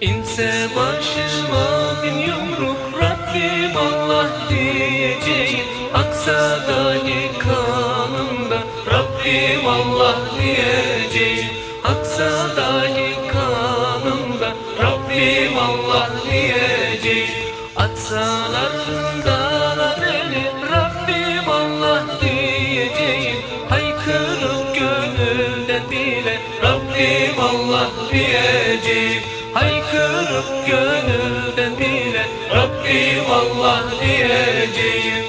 Geçse başıma bin yumruk Rabbim Allah diyeceğim. Aksa dahi kanımda Rabbim Allah diyeceğim. Aksa dahi kanımda Rabbim Allah diyeceğim. Atsalar zindana beni Rabbim Allah diyeceğim. Haykırıp gönülden dile Rabbim Allah diyeceğim Haykırıp gönülden dile Rabbim Allah diyeceğim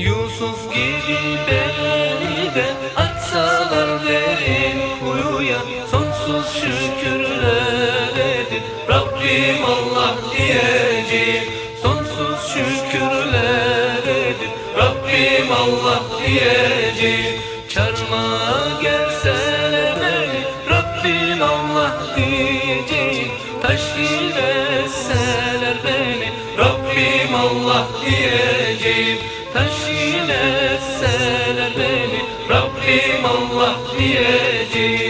Yusuf gibi beni de atsalar derin kuyuya. Sonsuz şükürler edin Rabbim Allah diyeceğim. Sonsuz şükürler edin Rabbim Allah diyeceğim. Çarmıha gelseler beni Rabbim Allah diyeceğim. Taş ile beni Rabbim Allah diyeceğim ile esseler beni Rabbim Allah diyeceğim